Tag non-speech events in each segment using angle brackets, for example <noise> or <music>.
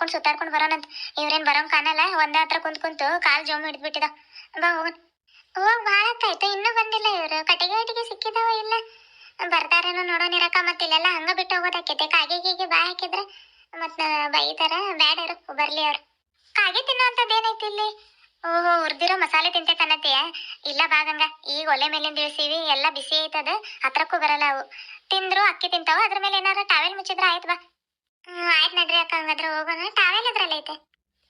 ನೋಡ್ಕೊಂಡು ಸುತ್ತಾಡ್ಕೊಂಡು ಬರೋಣಂತ ಇವ್ರೇನ್ ಬರೋಂಗ್ ಕಾಣಲ್ಲ, ಒಂದೇ ಹತ್ರ ಕುಂತ್ ಕುಂತು ಕಾಲ್ ಜೋಮ್ ಹಿಡಿದ್ಬಿಟ್ಟಿದ. ಬಾ ಹೋಗೋಣ. ಹೋಗ್ ಭಾಳ ಇನ್ನೂ ಬಂದಿಲ್ಲ ಇವ್ರು. ಕಟ್ಟಿಗೆ ಕಟ್ಟಿಗೆ ಸಿಕ್ಕಿದಾವ ಇಲ್ಲ? ಬರ್ತಾರೇನೋ ನೋಡೋನಿರಕ್ಕ ಮತ್ತೆ ಇಲ್ಲೆಲ್ಲ ಹಂಗ ಬಿಟ್ಟು ಹೋಗೋದಾಕೈತೆ ಕಾಗೆ ಗೀಗೆ ಬಾಯ್ ಹಾಕಿದ್ರೆ ಮತ್ ಬೈತಾರ. ಬ್ಯಾಡ ಇರು, ಬರ್ಲಿ ಅವ್ರು. ಕಾಗೆ ತಿನ್ನೋ ಅಂತದ್ ಏನೈತಿ ಇಲ್ಲಿ? ಓಹೋ, ಹುರ್ದಿರೋ ಮಸಾಲೆ ತಿಂತೈತನತ್ತೀಯ ಇಲ್ಲ ಬಾಗಂಗ ಈಗ ಒಲೆ ಮೇಲಿಂದ ಇಳಿಸಿವಿ. ಎಲ್ಲ ಬಿಸಿ ಐತದ ಹತ್ರಕ್ಕೂ ಬರಲ್ಲ ಅವು. ತಿಂದ್ರು ಅಕ್ಕಿ ತಿಂತಾವ. ಅದ್ರ ಮೇಲೆ ಏನಾರ ಟಾವೆಲ್ ಮುಚ್ಚಿದ್ರೆ ಆಯ್ತು ಬಾ. ಆಯ್ತು ನಡ್ರಿ ಅಕ್ಕ, ಹಂಗಾದ್ರೆ ಹೋಗೋಣ. ಟಾವೆಲ್ ಎದ್ರಲ್ಲಿ ಐತೆ.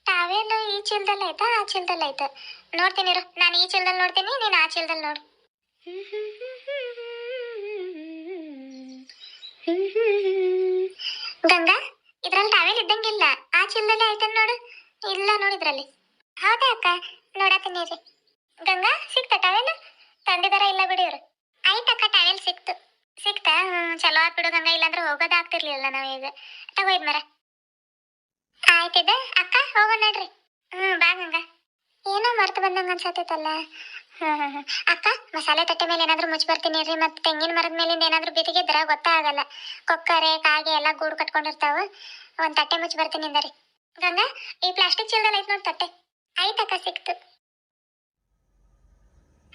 ಟಾವೆಲ್ ಈ ಚೀಲದಲ್ಲಿ ಐತಾ, ಆ ಚೀಲದಲ್ಲಿ ಐತೆ. ನೋಡ್ತೀನಿ ಇರು, ನಾನು ಈ ಚೀಲದಲ್ಲಿ ನೋಡ್ತೀನಿ, ನೀನು ಆ ಚೀಲದಲ್ಲಿ ನೋಡು. ಗಂಗಾ, ಇದ್ರಲ್ಲಿ ಟಾವೆಲ್ ಇದ್ದಂಗಿಲ್ಲ ಆ ಚೀಲದಲ್ಲಿ ಐತೆ ನೋಡು. ಇಲ್ಲ ನೋಡಿದ್ರಲ್ಲಿ ಹೌದಾ ಅಕ್ಕ, ನೋಡತ್ತೀನಿ ರೀ ಗಂಗಾ, ಸಿಕ್ತ ಟಾವೆಲ್? ತಂದಿದಾರ ಇಲ್ಲ ಬಿಡಿ ಇವ್ರು? ಆಯ್ತಕ್ಕ, ಟಾವೆಲ್ ಸಿಕ್ತು. ಸಿಕ್ತಾ? ಹ್ಮ್, ಚಲೋ ಆತ್ ಇಲ್ಲಾಂದ್ರೆ ಹೋಗೋದಾಗ್ತಿರ್ಲಿಲ್ಲ ನಾವೀಗ ತಗೋ ಇದ್ ಮರ. ಆಯ್ತಿದೆ ಅಕ್ಕ, ಹೋಗೋಣ ನಡ್ರಿ. ಹ್ಮ್, ಬಾ ಗಂಗಾ. ಏನೋ ಮರ್ತು ಬಂದಂಗ ಅನ್ಸತ್ತೈತಲ್ಲ. ಹ್ಮ್. ಅಕ್ಕ, ಮಸಾಲೆ ತಟ್ಟೆ ಮೇಲೆ ಏನಾದ್ರೂ ಮುಚ್ಚಿ ಬರ್ತೀನಿ ರೀ ಮತ್ತೆ ತೆಂಗಿನ ಮರದ ಮೇಲಿಂದ ಏನಾದ್ರೂ ಬಿದಿಗಿದ್ರ ಗೊತ್ತಾಗಲ್ಲ. ಕೊಕ್ಕರೆ, ಕಾಗೆ ಎಲ್ಲ ಗೂಡು ಕಟ್ಕೊಂಡಿರ್ತಾವ. ಒಂದ್ ತಟ್ಟೆ ಮುಚ್ಚಿ ಬರ್ತೀನಿ ಅಂದರಿ ಗಂಗಾ, ಈ ಪ್ಲಾಸ್ಟಿಕ್ ಚೀಲದಲ್ಲಿ ಐತ್ ನೋಡಿ ತಟ್ಟೆ. ಆಯ್ತಕ್ಕ, ಸಿಕ್ತು.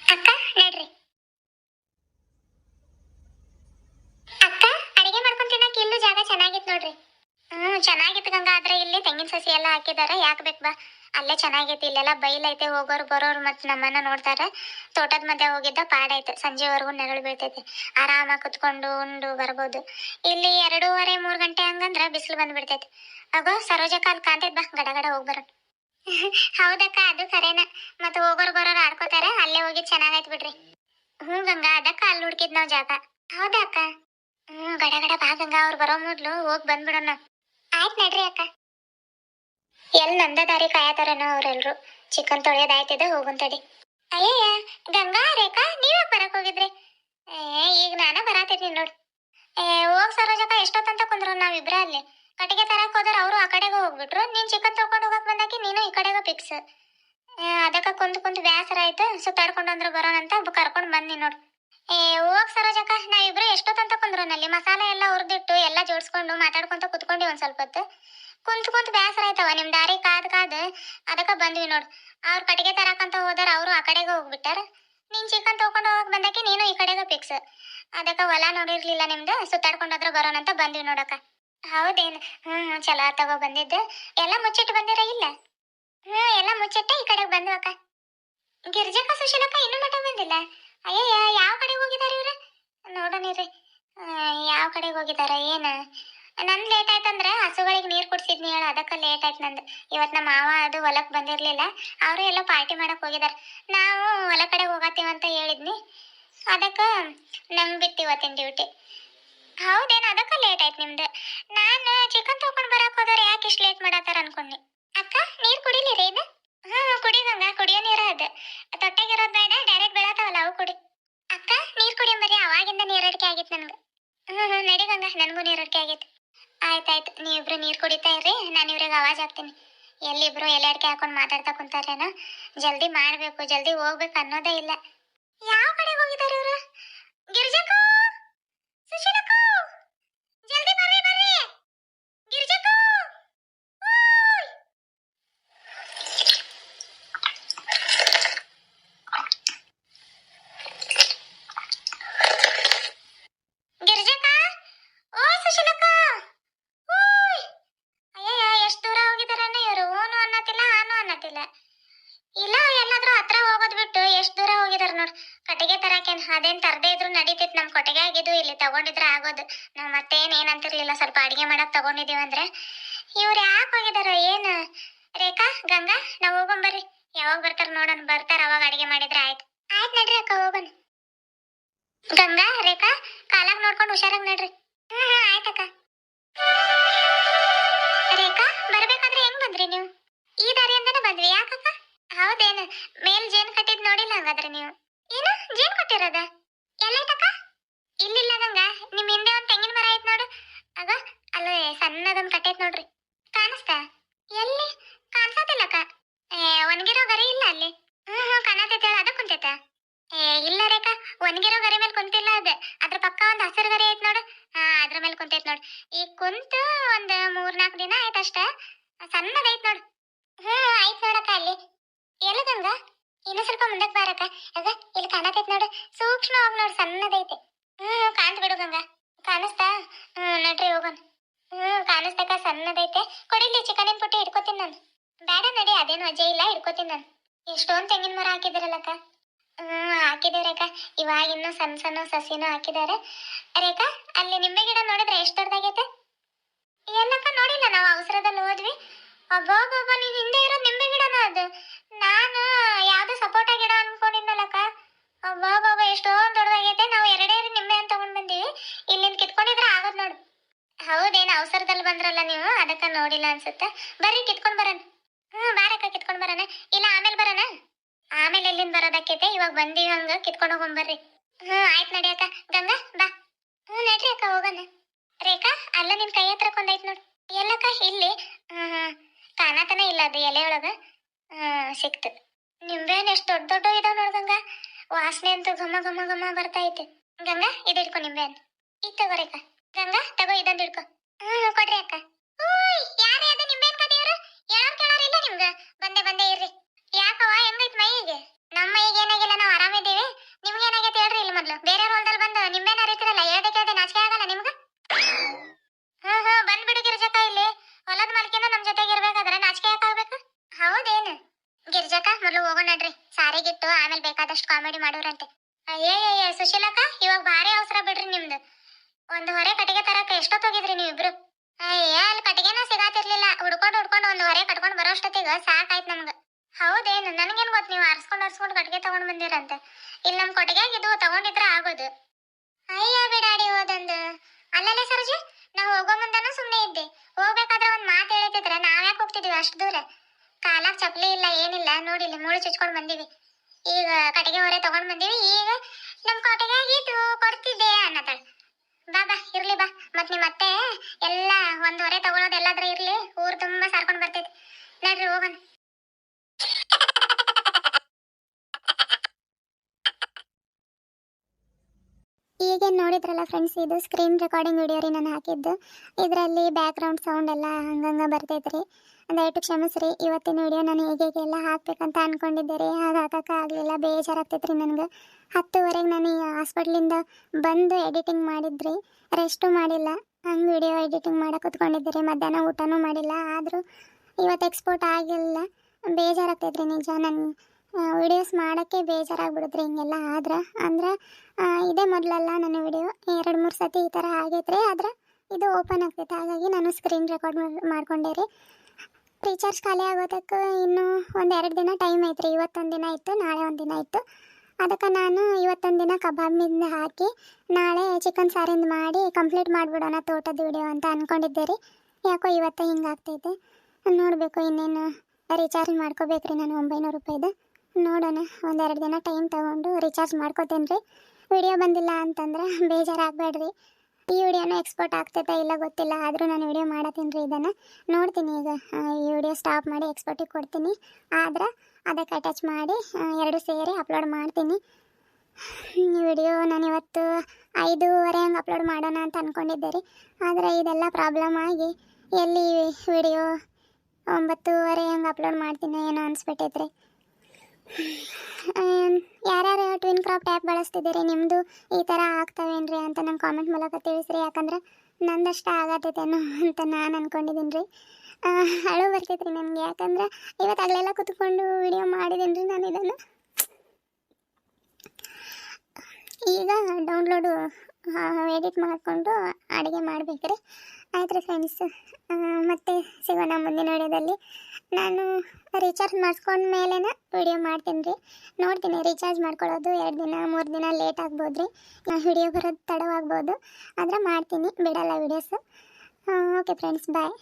ಅಕ್ಕ, ನಡ್ರಿ ಅಕ್ಕ ಅಡಿಗೆ ಮಾಡ್ಕೊಂಡ್ ತಿನ್ನಕ್ ಇಲ್ಲೂ ಜಾಗ ಚೆನ್ನಾಗಿತ್ತು ನೋಡ್ರಿ. ಹ್ಮ್, ಚೆನ್ನಾಗಿತ್ತು ಗಂಗಾ. ಆದ್ರೆ ಇಲ್ಲಿ ತೆಂಗಿನ ಸಸಿ ಎಲ್ಲ ಹಾಕಿದಾರ. ಯಾಕೆ ಬೇಕ ಬಾ. ಅಲ್ಲೇ ಚೆನ್ನಾಗೈತಿ. ಇಲ್ಲೆಲ್ಲ ಬೈಲೈತೆ. ಹೋಗೋರು ಬರೋರು ಮತ್ತೆ ನಮ್ಮನ್ನ ನೋಡ್ತಾರ. ತೋಟದ ಮಧ್ಯೆ ಹೋಗಿದ್ದ ಪಾಡೈತೆ. ಸಂಜೆವರೆಗೂ ನೆರಳು ಬೀಳ್ತೈತಿ. ಆರಾಮಾಗಿ ಕುತ್ಕೊಂಡು ಉಂಡು ಬರ್ಬೋದು. ಇಲ್ಲಿ ಎರಡೂವರೆ, ಮೂರ್ ಗಂಟೆ ಹಂಗಂದ್ರ ಬಿಸಿಲು ಬಂದ್ಬಿಡ್ತೈತಿ. ಅಗೋ, ಸರೋಜ ಕಾಲ್ ಕಾಂತೈತ್ ಬಾ. ಗಡಗಡ ಗಡ ಹೋಗ್ ಬರೋಣ. <laughs> ಹೌದಕ್ಕ, ಅದು ಕರೇನ. ಮತ್ತೆ ಹೋಗೋರು ಬರೋರು ಆಡ್ಕೋತಾರ. ಅಲ್ಲೇ ಹೋಗಿ ಚೆನ್ನಾಗೈತ್ ಬಿಡ್ರಿ. ಹ್ಞೂ ಗಂಗಾ, ಅದಕ್ಕ ಅಲ್ಲಿ ಹುಡ್ಕಿದ್ ನಾವ್ ಜಾಗ. ಹೌದಾ ಅಕ್ಕ? ಹ್ಮ್, ಗಡ ಗಡ ಬಾ ಅವ್ರು ಬರೋ ಮೊದ್ಲು ಹೋಗ್ ಬಂದ್ಬಿಡೋಣ. ಆಯ್ತ್ ನಡ್ರಿ ಅಕ್ಕ. ಎಲ್ ನಂದ ದಾರಿ ಕಾಯತಾರನೋ ಅವ್ರೆಲ್ರು? ಚಿಕನ್ ತೊಳೆಯೋದಾಯ್ತಿದೆ ಅಯ್ಯ ಅಯ್ಯಯ್ಯ, ಗಂಗಾ, ರೇಖಾ ನೀವ್ ಬರಕ್ ಹೋಗಿದ್ರಿ? ಈಗ ನಾನ ಬರಾತಿದ್ನಿ ನೋಡ್. ಹೋಗ್ ಸರೋಜಕ್ಕ ಎಷ್ಟೊತ್ತಂತ ಕುಂದ್ರು ನಾವಿಬ್ರ ಅಲ್ಲಿ. ಕಟ್ಟಿಗೆ ತರಕ್ ಹೋದ್ರ ಅವರು ಆ ಕಡೆಗೆ ಹೋಗ್ಬಿಟ್ರು. ನೀನ್ ಚಿಕನ್ ತಗೊಂಡ್ ಹೋಗಕ್ ಬಂದಾಕಿ ನೀನು ಈ ಕಡೆಗೆ ಫಿಕ್ಸ್ ಅದಕ್ಕ ಕುಂತ್ ಕುಂತ್ ಬ್ಯಾಸರ ಆಯ್ತು ಸುತ್ತಾಡ್ಕೊಂಡು ಅಂದ್ರ ಬರೋಣ ಅಂತ ಕರ್ಕೊಂಡು ಬಂದಿ ನೋಡ್. ಏ, ಹೋಗ್ ಸರೋಜಕ್ಕ, ನಾವಿಬ್ರು ಎಷ್ಟೊತ್ತಂತ ಕುಂದ್ರೋನಲ್ಲಿ ಮಸಾಲೆ ಎಲ್ಲ ಹುರಿದಿಟ್ಟು ಎಲ್ಲ ಜೋಡಿಸ್ಕೊಂಡು ಮಾತಾಡ್ಕೊಂತ ಕುತ್ಕೊಂಡಿ ಒಂದ್ ಸ್ವಲ್ಪ ಹೊತ್ತು. ಕುಂತ್ ಕುಂತ್ ಬೇಸರ ಆಯ್ತವ ನಿಮ್ ದಾರಿ ಕಾದ್ ಕಾದ್. ಅದಕ್ಕ ಬಂದ್ವಿ ನೋಡ್. ಅವ್ರ ಕಟ್ಟಿಗೆ ತರಕಂತ ಹೋದಾರ ಅವರು ಆ ಕಡೆಗೆ ಹೋಗ್ಬಿಟ್ಟಾರ. ನೀನ್ ಚಿಕನ್ ತಗೊಂಡು ಹೋಗಕ್ ಬಂದಕ್ಕೆ ನೀನು ಈ ಕಡೆಗೆ ಫಿಕ್ಸ್ ಅದಕ್ಕ ಹೊಲ ನೋಡಿರ್ಲಿಲ್ಲ ನಿಮ್ದು ಸುತ್ತಾಡ್ಕೊಂಡಾದ್ರ ಬರೋಣ ಅಂತ ಬಂದ್ವಿ ನೋಡಕ್ಕ. ಹೌದೇನು? ಹ್ಮ್ ಚಲೋ ತಗೋ ಬಂದಿದ್ದು. ಎಲ್ಲ ಮುಚ್ಚಿಟ್ಟು ಬಂದಿರ ಇಲ್ಲ? ಹ್ಮ್, ಎಲ್ಲ ಮುಚ್ಚಿಟ್ಟೆ ಈ ಕಡೆಗೆ ಬಂದ್ವಕ್ಕ. ಗಿರ್ಜಕ್ಕ, ಸುಶೀಲಕ್ಕ ಇನ್ನೂ ಮಠ ಬಂದಿಲ್ಲ? ಅಯ್ಯಯ್ಯ, ಯಾವ ಕಡೆಗೆ ಹೋಗಿದ್ದಾರೆ ಇವ್ರ? ರೀ ಯಾವ ಕಡೆಗೆ ಹೋಗಿದಾರ ಏನ? ನನ್ ಲೇಟ್ ಆಯ್ತಂದ್ರ ಹಸುಗಳಿಗೆ ನೀರ್ ಕುಡ್ಸಿದ್ನಿ ಹೇಳ, ಅದಕ್ಕ ಲೇಟ್ ಆಯ್ತು ನಂದು. ಇವತ್ ನಮ್ಮ ಮಾವ ಅದು ಹೊಲಕ್ ಬಂದಿರ್ಲಿಲ್ಲ, ಅವರು ಎಲ್ಲ ಪಾರ್ಟಿ ಮಾಡಕ್ ಹೋಗಿದಾರ. ನಾವು ಹೊಲ ಕಡೆ ಹೋಗತ್ತೀವಿ ಅಂತ ಹೇಳಿದ್ನಿ. ಅದಕ್ಕ ನಂಗ್ ಬಿತ್ತು ಇವತ್ತಿನ ಡ್ಯೂಟಿ ಹೌದೇನ, ಅದಕ್ಕ ಲೇಟ್ ಆಯ್ತು ನಿಮ್ದು? ನಾನು ಚಿಕನ್ ತಗೊಂಡ್ ಬರಕ್ ಹೋದವ್ರು ಯಾಕೆ ಇಷ್ಟು ಲೇಟ್ ಮಾಡತ್ತಾರ ಅನ್ಕೊಂಡ್ನಿ. ಅಕ್ಕ, ನೀರ್ ಕುಡಿಲಿರಿ ಇದು ಹ್ಮ್ ಕುಡಿ ಗಂಗಾ ಕುಡಿಯೋ ನೀರ ಅದ. ತೊಟ್ಟೆಗಿರೋದ್ ಬೇಡ ಡೈರೆಕ್ಟ್ ಬೆಳತಾವಲ್ಲ, ಅವು ಕುಡಿ. ಅಕ್ಕ, ನೀರ್ ಕುಡಿಯೋ ಬರೀ ಅವಾಗಿಂದ ನೀರಡಿಕೆ ಆಗಿತ್ತು ನನ್ಗೆ. ಹ್ಮ್ ಹ್ಮ್, ನಡಿ ಗಂಗಾ, ನನಗೂ ನೀರಡಿಕೆ ಆಗಿತ್ತು ಆಯ್ತಾಯ್ತು, ನೀವಿಬ್ರು ನೀರ್ ಕುಡಿತಾ ಇರ್ರಿ, ನಾನು ಇವ್ರಿಗೆ ಅವಾಜ್ ಹಾಕ್ತೀನಿ. ಎಲ್ಲಿಬ್ರು ಎಲೆ ಅಡಿಕೆ ಹಾಕೊಂಡು ಮಾತಾಡ್ತಾ ಕುಂತಾರೇನೋ? ಜಲ್ದಿ ಮಾಡ್ಬೇಕು, ಜಲ್ದಿ ಹೋಗ್ಬೇಕು ಅನ್ನೋದೇ ಇಲ್ಲ. ಯಾವ ಕಡೆ ಹೋಗಿದ್ದಾರೆ ಇವರು? ಗಿರ್ಜಕ್ಕೂ? ಸುಶೀಲಕ್ಕೂ ಜಲ್ದಿ ಬರ್ರಿ ಬರ್ರಿ ಗಿರ್ಜಕ್ಕೂ ಓಯ್! ಗಿರ್ಜಕ್ಕ ಓ ಸುಶೀಲಕ್ಕ ಓಯ್ ಅಯ್ಯಯ್ಯ ಎಷ್ಟು ದೂರ ಹೋಗಿದಾರನ್ನ ಇವರು ಓನು ಅನ್ನತಿಲ್ಲ ಆನು ಅನ್ನತಿಲ್ಲ ಇಲ್ಲ ಎಲ್ಲಾದ್ರೂ ಹತ್ರ ಹೋಗೋದ್ ಬಿಟ್ಟು ಎಷ್ಟು ದೂರ ಹೋಗಿದಾರ ನೋಡ್ ಕಟ್ಟಿಗೆ ತರಕೇನ್ ಅದೇನ್ ತರದೇ ಇದ್ರು ನಡೀತಿತ್ ನಮ್ ಕೊಟ್ಟಿಗೆ ಇಲ್ಲಿ ತಗೊಂಡಿದ್ರೆ ಆಗೋದು. ನಾವ್ ಮತ್ತೇನ್ ಏನ್ ಅಂತಿರ್ಲಿಲ್ಲ ಸ್ವಲ್ಪ ಅಡಿಗೆ ಮಾಡಕ್ ತಗೊಂಡಿದೀವಿ ಅಂದ್ರೆ. ಇವ್ರು ಯಾಕೆ ಹೋಗಿದಾರ, ಏನ್? ರೇಖಾ, ಗಂಗಾ, ನಾವ್ ಹೋಗೊಂಬರ್ರಿ ಯಾವಾಗ ಬರ್ತಾರ ನೋಡೋಣ, ಬರ್ತಾರ ಅವಾಗ ಅಡಿಗೆ ಮಾಡಿದ್ರೆ ಆಯ್ತು. ಆಯ್ತು ನಡ್ರಿ ಅಕ್ಕ, ಹೋಗೋಣ. ಗಂಗಾ, ರೇಖಾ, ಕಾಲಾಗ್ ನೋಡ್ಕೊಂಡು ಹುಷಾರಾಗಿ ನಡ್ರಿ. ಹ್ಮ್ ಆಯ್ತಕ್ಕ ರೇಖಾ, ಬರ್ಬೇಕಾದ್ರೆ ಹೆಂಗ್ ಬಂದ್ರಿ ನೀವು? ಈ ದಾರಿಯಿಂದನೇ ಬಂದ್ರಿ, ಯಾಕಕ್ಕ? ಹೌದೇನು? ಮೇಲ್ ಜೇನ್ ಕಟ್ಟಿದ್ ನೋಡಿಲ್ಲ ಹಂಗಾದ್ರೆ ನೀವು? ಏನು? ಜೇನ್ ಕಟ್ಟಿರೋದ? ಎಲ್ಲೈತಕ್ಕ ಇಲ್ಲಿಲ್ಲ ಗಂಗ ನಿಮ್ ಹಿಂದೆ ಒಂದ್ ತೆಂಗಿನ ಮರ ಐತ್ ನೋಡು. ಆಗ ಅಲ್ಲೇ ಸಣ್ಣದೊಂದ್ ಕಟ್ಟೈತ್ ನೋಡ್ರಿ. ಕಾಣಿಸ್ತಾ? ಎಲ್ಲಿ? ಕಾಣಿಸತಿಲ್ಲಕ್ಕ ಏ, ಒಣಗಿರೋ ಗರಿ ಇಲ್ಲ ಅಲ್ಲಿ. ಹ್ಮ್ ಹ್ಮ್, ಕಾಣತೈತೆ ಅದ ಕುಂತೈತ. ಏ, ಇಲ್ಲ ರೇಖಾ ಒಣಗಿರೋ ಗರಿ ಮೇಲೆ ಕುಂತಿಲ್ಲ ಅದ. ಅದ್ರ ಪಕ್ಕ ಒಂದ್ ಹಸಿರು ಗರಿ ಐತ್ ನೋಡು. ಹಾ, ಅದ್ರ ಮೇಲೆ ಕುಂತೈತ್ ನೋಡು. ಈ ಕುಂತು ಒಂದ್ ಮೂರು ನಾಲ್ಕು ದಿನ ಆಯ್ತಷ್ಟ ಸಣ್ಣದೈತ್ ನೋಡು. ಹ್ಮ್, ಆಯ್ತು ನೋಡಕ್ಕ ಅಲ್ಲಿ. ಎಲ್ಲ ಗಂಗ ಇನ್ನು ಸ್ವಲ್ಪ ಮುಂದಕ್ಕೆ ಬಾರಕ್ಕ. ಅದ ಇಲ್ಲಿ ಕಾಣತೈತ್ ನೋಡು. ಸೂಕ್ಷ್ಮವಾಗಿ ನೋಡು, ಸಣ್ಣದೈತೆ. ಹ್ಮ್, ಕಾಣ್ತ ಬಿಡು ಗಂಗ. ಕಾಣಿಸ್ತಾ? ಹ್ಮ್, ನಡ್ರಿ, ಹೋಗೋಣ. ಹ್ಮ್, ಕಾಣಿಸ್ತಕ್ಕ, ಸಣ್ಣದೈತೆ. ಕೊಡಿಲಿ ಚಿಕನ್ ಪುಟ್ಟಿ ಇಟ್ಕೋತೀನಿ ನಾನು. ಬೇಡ ನಡಿ, ಅದೇನು ಅಜ್ಜೆ ಇಲ್ಲ ಇಟ್ಕೋತೀನಿ ನಾನು. ಎಷ್ಟೊಂದು ತೆಂಗಿನ ಮರ ಹಾಕಿದಿರಲ್ಲಕ್ಕ. ಹ್ಮ್ ಹಾಕಿದೆ ರೇಖಾ ಇವಾಗ ಇನ್ನು ಸಣ್ಣ ಸಣ್ಣ ಸಸಿನೂ ಹಾಕಿದ್ದಾರೆ. ರೇಖಾ ಅಲ್ಲಿ ನಿಂಬೆ ಗಿಡ ನೋಡಿದ್ರೆ ಎಷ್ಟು ದೊಡ್ಡದಾಗೈತೆ ಎಲ್ಲಕ್ಕ, ನೋಡಿಲ್ಲ ನಾವು, ಅವಸರದಲ್ಲಿ ಹೋದ್ವಿ. ಅಬ್ಬಬ್ಬಬ್ಬ ನೀನ್ ಹಿಂದೆ ಇರೋ ನಿಂಬೆ ಅದು ನಾನು ಯಾವ್ದೋ ಸಪೋಟ ಗಿಡ ಅನ್ಕೊಂಡಿದ್ನಲ್ಲಕ್ಕ ಅವಾಗ ಎಷ್ಟೊಂದು ದೊಡ್ಡದಾಗೈತೆ. ನಾವು ಎರಡೇ ನಿಂಬೆ ಅಂತ ತಗೊಂಡ್ ಬಂದೀವಿ. ಇಲ್ಲಿಂದ ಕಿತ್ಕೊಂಡಿದ್ರೆ ಆಗದ್ ನೋಡು. ಹೌದೇನು ಅವಸರದಲ್ಲಿ ಬಂದ್ರಲ್ಲ ನೀವು? ಅದಕ್ಕ ನೋಡಿಲ್ಲ ಅನ್ಸುತ್ತೆ. ಬರ್ರಿ, ಕಿತ್ಕೊಂಡ್ ಬರೋಣ. ಹ್ಮ್, ಬಾರಕ್ಕ, ಕಿತ್ಕೊಂಡ್ ಬರೋಣ. ಇಲ್ಲ, ಆಮೇಲೆ ಬರೋಣ? ಆಮೇಲೆ ಎಲ್ಲಿಂದ ಬರೋದಕ್ಕೈತೆ? ಇವಾಗ ಬಂದೀವಿ ಹಂಗ, ಕಿತ್ಕೊಂಡು ಹೋಗೊಂಬರ್ರಿ ಹ್ಮ್, ಆಯ್ತು ನಡಿಯಕ್ಕ ಗಂಗಾ, ಬಾ. ಹ್ಮ್, ನಡ್ರಿ ಅಕ್ಕ, ಹೋಗೋಣ. ರೇಖಾ, ಅಲ್ಲ ನಿನ್ ಕೈ ಹತ್ರ ಕೊಂದೈತ್ ನೋಡು. ಎಲ್ಲಕ್ಕ, ಇಲ್ಲಿ. ಹ್ಮ್ ಕಾಣತನ ಇಲ್ಲ ಅದು ಎಲೆ ಒಳಗ ಸಿಕ್ತು. ನಿಂಬೆಹಣ್ಣು ಎಷ್ಟು ದೊಡ್ಡ ದೊಡ್ಡ ಇದಾವ ಗಂಗಾ? ವಾಸನೆ ಅಂತೂ ಘಮ ಘಮ ಘಮ ಬರ್ತಾ ಐತೆ. ಗಂಗಾ ಇದು ಇಟ್ಕೋ ನಿಂಬೆಹಣ್ಣು ಈಗ ತಗೋ ಅಕ್ಕ. ಗಂಗಾ, ತಗೋ, ಇದೊಂದು ಇಟ್ಕೊ ಹ್ಮ್, ಕೊಡ್ರಿ ಅಕ್ಕ. ಓಯ್, ಯಾರೇ ಅದು? ನಿಂಬೆಹಣ್ಣು ಕದಿಯೋರು ಯಾರು ಕೇಳೋರಿಲ್ಲ ನಿಮ್ಗ ಬಂದೆ ಬಂದೆ ಇರ್ರಿ ಯಾಕವ್ವ ಹೆಂಗೈತ್ ಮೈಗೆ ನಮ್ಮ ಮೈಗೆ ಏನಾಗಿಲ್ಲ ನಾವು ಆರಾಮಿದ್ದೀವಿ ನಿಮ್ಗೆ ಏನಾಗೈತೆ ಹೇಳ್ರಿ ಇಲ್ಲಿ ಮೊದ್ಲು ಬೇರೆ ಹೊಲದಲ್ಲಿ ಬಂದು ನಿಂಬೆಹಣ್ಣು ಹರಿತಿರಲ್ಲ ಹೇಳ್ದೆ ಕೇಳ್ದೆ ನಾಚಿಕೆ ಆಗಲ್ಲ ನಿಮ್ಗ ಹಾ ಹಾ ಬಂದ್ಬಿಡು ಗಿರ್ಜಕ್ಕ ಇಲ್ಲಿ ಹೊಲದ ಮಲ್ಕಿನ ನಮ್ ಜೊತೆಗೆ ಇರ್ಬೇಕಾದ್ರೆ ನಾಚಿಕೆ ಯಾಕಾಗ್ಬೇಕು ಹೌದೇನು ಗಿರ್ಜಕ್ಕ ಮೊದಲು ಹೋಗೋಣ ನಡ್ರಿ. ಸಾರಿಗಿಟ್ಟು ಆಮೇಲೆ ಬೇಕಾದಷ್ಟು ಕಾಮಿಡಿ ಮಾಡೋರಂತೆ. ಅಯ್ಯಯ್ಯ ಸುಶೀಲಕ್ಕ, ಇವಾಗ ಭಾರಿ ಅವಸರ ಬಿಡ್ರಿ ನಿಮ್ದು. ಒಂದು ಹೊರೆ ಕಟ್ಟಿಗೆ ತರಕ ಎಷ್ಟೊತ್ತೋಗಿದ್ರಿ ನೀವಿಬ್ರು? ಅಯ್ಯ ಅಲ್ಲಿ ಕಟ್ಟಿಗೆನ ಸಿಗಾತಿರ್ಲಿಲ್ಲ. ಹುಡ್ಕೊಂಡು ಹುಡ್ಕೊಂಡು ಒಂದು ಹೊರೆ ಕಟ್ಕೊಂಡು ಬರೋಷ್ಟೊತ್ತಿಗೆ ಸಾಕಾಯ್ತು ನಮ್ಗೆ. ಹೌದೇನು? ನನಗೇನು ಗೊತ್ತು ನೀವು ಆರ್ಸ್ಕೊಂಡು ಆರ್ಸ್ಕೊಂಡು ಕಟ್ಟಿಗೆ ತಗೊಂಡ್ ಬಂದಿರಂತೆ. ಇಲ್ಲಿ ನಮ್ಮ ಕೊಟ್ಟಿಗೆಗೆ ಇದು ತಗೊಂಡಿದ್ರೆ ಆಗೋದು. ಅಯ್ಯ, ಬಿಡಾಡಿ ಹೋದಂದು. ಅಲ್ಲಲ್ಲೇ ಸರ್ಜು? ನಾವು ಹೋಗೋ ಮುಂದನೂ ಸುಮ್ಮನೆ ಇದ್ದೆ. ಹೋಗ್ಬೇಕಾದ್ರೆ ಒಂದು ಮಾತು ಹೇಳಿದ್ರೆ ನಾವ್ಯಾಕೆ ಹೋಗ್ತಿದೀವಿ ಅಷ್ಟು ದೂರ? ಕಾಲಾಗ್ ಚಪ್ಪಲಿ ಇಲ್ಲ, ಏನಿಲ್ಲ. ನೋಡಿ ಇಲ್ಲಿ ಮುಳು ಚುಚ್ಕೊಂಡು ಬಂದಿವಿ. ಈಗ ಕಟ್ಟಿಗೆ ಹೊರೆ ತಗೊಂಡ್ ಬಂದಿವಿ. ಈಗ ನಮ್ಮ ಕೊಟ್ಟಿಗೆ ಇದು ಕೊಡ್ತಿದ್ದೆ ಅನ್ನತಾಳೆ. ಬಾ ಬಾ, ಇರ್ಲಿ, ಬಾ. ಮತ್ ನಿಮ್ ಅತ್ತೆ ಎಲ್ಲ ಒಂದ್ ಹೊರೆ ತಗೊಳೋದು ಎಲ್ಲಾದ್ರೂ ಇರ್ಲಿ. ಊರ್ ತುಂಬಾ ಸಾರ್ಕೊಂಡ್ ಬರ್ತೈತಿ. ನಡ್ರಿ, ಹೋಗೋಣ. ಈಗೇನು ನೋಡಿದ್ರಲ್ಲ ಫ್ರೆಂಡ್ಸ್ ಇದು ಸ್ಕ್ರೀನ್ ರೆಕಾರ್ಡಿಂಗ್ ವಿಡಿಯೋ ರೀ ನಾನು ಹಾಕಿದ್ದು. ಇದರಲ್ಲಿ ಬ್ಯಾಕ್ಗ್ರೌಂಡ್ ಸೌಂಡ್ ಎಲ್ಲ ಹಂಗಂಗೆ ಬರ್ತೈತೆ ರೀ ದಯವಿಟ್ಟು ಕ್ಷಮಿಸ್ರಿ. ಇವತ್ತಿನ ವಿಡಿಯೋ ನಾನು ಹೇಗೆ ಎಲ್ಲ ಹಾಕ್ಬೇಕಂತ ಅನ್ಕೊಂಡಿದ್ದೆ ರೀ ಹಾಗೆ ಹಾಕೋಕ್ಕಾಗಲಿಲ್ಲ ಬೇಜಾರಾಗ್ತೈತೆ ರೀ ನನಗೆ. ಹತ್ತುವರೆಗೆ ನಾನು ಹಾಸ್ಪಿಟ್ಲಿಂದ ಬಂದು ಎಡಿಟಿಂಗ್ ಮಾಡಿದ್ರಿ. ರೆಸ್ಟು ಮಾಡಿಲ್ಲ. ಹಂಗೆ ವಿಡಿಯೋ ಎಡಿಟಿಂಗ್ ಮಾಡಕ್ಕೆ ಕೂತ್ಕೊಂಡಿದ್ದೆ ರೀ ಮಧ್ಯಾಹ್ನ ಊಟನೂ ಮಾಡಿಲ್ಲ. ಆದರೂ ಇವತ್ತು ಎಕ್ಸ್ಪೋರ್ಟ್ ಆಗಿಲ್ಲ. ಬೇಜಾರಾಗ್ತೈತೆ ರೀ ನಿಜ ನನ್ನ ವಿಡಿಯೋಸ್ ಮಾಡೋಕ್ಕೆ ಬೇಜಾರಾಗ್ಬಿಡಿದ್ರಿ ಹಿಂಗೆಲ್ಲ. ಆದ್ರೆ, ಅಂದ್ರೆ ಇದೇ ಮೊದಲಲ್ಲ ನನ್ನ ವಿಡಿಯೋ ಎರಡು, ಮೂರು ಸತಿ ಈ ಥರ ಆಗೈತ್ರಿ. ಆದ್ರೆ ಇದು ಓಪನ್ ಆಗ್ತೈತೆ ಹಾಗಾಗಿ ನಾನು ಸ್ಕ್ರೀನ್ ರೆಕಾರ್ಡ್ ಮಾಡ್ಕೊಂಡೆ ರೀ ರೀಚಾರ್ಜ್ ಖಾಲಿ ಆಗೋದಕ್ಕೆ ಇನ್ನೂ ಒಂದು ಎರಡು ದಿನ ಟೈಮ್ ಐತ್ರಿ. ಇವತ್ತೊಂದು ದಿನ ಇತ್ತು, ನಾಳೆ ಒಂದು ದಿನ ಇತ್ತು. ಅದಕ್ಕೆ ನಾನು ಇವತ್ತೊಂದು ದಿನ ಕಬಾಬ್ನಿಂದ ಹಾಕಿ, ನಾಳೆ ಚಿಕನ್ ಸಾರಿಂದ ಮಾಡಿ ಕಂಪ್ಲೀಟ್ ಮಾಡಿಬಿಡೋಣ ತೋಟದ ವಿಡಿಯೋ ಅಂತ ಅಂದ್ಕೊಂಡಿದ್ದೆ ರೀ ಯಾಕೋ ಇವತ್ತು ಹಿಂಗಾಗ್ತೈತೆ. ನೋಡಬೇಕು ಇನ್ನೇನು ರೀಚಾರ್ಜ್ ಮಾಡ್ಕೋಬೇಕು ರೀ ನಾನು ಒಂಬೈನೂರು ರೂಪಾಯಿದು. ನೋಡೋಣ, ಒಂದೆರಡು ದಿನ ಟೈಮ್ ತೊಗೊಂಡು ರೀಚಾರ್ಜ್ ಮಾಡ್ಕೋತೀನಿ ರೀ ವಿಡಿಯೋ ಬಂದಿಲ್ಲ ಅಂತಂದ್ರೆ ಬೇಜಾರಾಗಬೇಡ್ರಿ. ಈ ವಿಡಿಯೋನೂ ಎಕ್ಸ್ಪೋರ್ಟ್ ಆಗ್ತೈತಾ ಇಲ್ಲ ಗೊತ್ತಿಲ್ಲ, ಆದರೂ ನಾನು ವಿಡಿಯೋ ಮಾಡತ್ತೀನಿ ರೀ ಇದನ್ನು. ನೋಡ್ತೀನಿ ಈಗ ಈ ವಿಡಿಯೋ ಸ್ಟಾಪ್ ಮಾಡಿ ಎಕ್ಸ್ಪೋರ್ಟಿಗೆ ಕೊಡ್ತೀನಿ. ಆದ್ರೆ ಅದಕ್ಕೆ ಅಟ್ಯಾಚ್ ಮಾಡಿ ಎರಡು ಸೇರಿ ಅಪ್ಲೋಡ್ ಮಾಡ್ತೀನಿ. ಈ ವಿಡಿಯೋ ನಾನು ಇವತ್ತು ಐದೂವರೆ ಹಂಗೆ ಅಪ್ಲೋಡ್ ಮಾಡೋಣ ಅಂತ ಅಂದ್ಕೊಂಡಿದ್ದೆ ರೀ. ಆದರೆ ಇದೆಲ್ಲ ಪ್ರಾಬ್ಲಮ್ ಆಗಿ ಎಲ್ಲಿ ವಿಡಿಯೋ ಒಂಬತ್ತೂವರೆ ಹಂಗೆ ಅಪ್ಲೋಡ್ ಮಾಡ್ತೀನಿ ಏನೋ ಅನಿಸ್ಬಿಟ್ಟೈತ್ರಿ. ಯಾರ್ಯಾರು ಟ್ವಿನ್ ಕ್ರಾಪ್ ಟ್ಯಾಪ್ ಬಳಸ್ತಿದ್ದೀರಿ? ನಿಮ್ಮದು ಈ ಥರ ಆಗ್ತಾವೇನ್ರಿ ಅಂತ ನಂಗೆ ಕಾಮೆಂಟ್ ಮೂಲಕ ತಿಳಿಸ್ರಿ. ಯಾಕಂದ್ರೆ ನಂದಷ್ಟ ಆಗತ್ತೈತೇನೋ ಅಂತ ನಾನು ಅಂದ್ಕೊಂಡಿದ್ದೀನಿ ರೀ ಅಳು ಬರ್ತೈತ್ರಿ ನನಗೆ. ಯಾಕಂದ್ರೆ ಇವತ್ತು ಅಲ್ಲೆಲ್ಲ ಕುತ್ಕೊಂಡು ವಿಡಿಯೋ ಮಾಡಿದ್ದೀನಿ ರೀ ನಾನು ಇದನ್ನು. ಈಗ ಡೌನ್ಲೋಡು ಎಡಿಟ್ ಮಾಡಿಕೊಂಡು ಅಡುಗೆ ಮಾಡಬೇಕ್ರಿ. ಆಯ್ತು ರೀ ಫ್ರೆಂಡ್ಸ್ ಮತ್ತೆ ಸಿಗೋಣ ಮುಂದಿನ ವಿಡಿಯೋದಲ್ಲಿ. ನಾನು ರೀಚಾರ್ಜ್ ಮಾಡಿಸ್ಕೊಂಡ ಮೇಲೇ ವಿಡಿಯೋ ಮಾಡ್ತೀನಿ ರೀ ನೋಡ್ತೀನಿ ರೀಚಾರ್ಜ್ ಮಾಡ್ಕೊಳ್ಳೋದು ಎರಡು ದಿನ, ಮೂರು ದಿನ ಲೇಟ್ ಆಗ್ಬೋದು ರೀ ವಿಡಿಯೋ ಬರೋದು ತಡವಾಗ್ಬೋದು. ಆದರೆ ಮಾಡ್ತೀನಿ, ಬಿಡಲ್ಲ ವಿಡಿಯೋಸು ಓಕೆ ಫ್ರೆಂಡ್ಸ್ ಬಾಯ್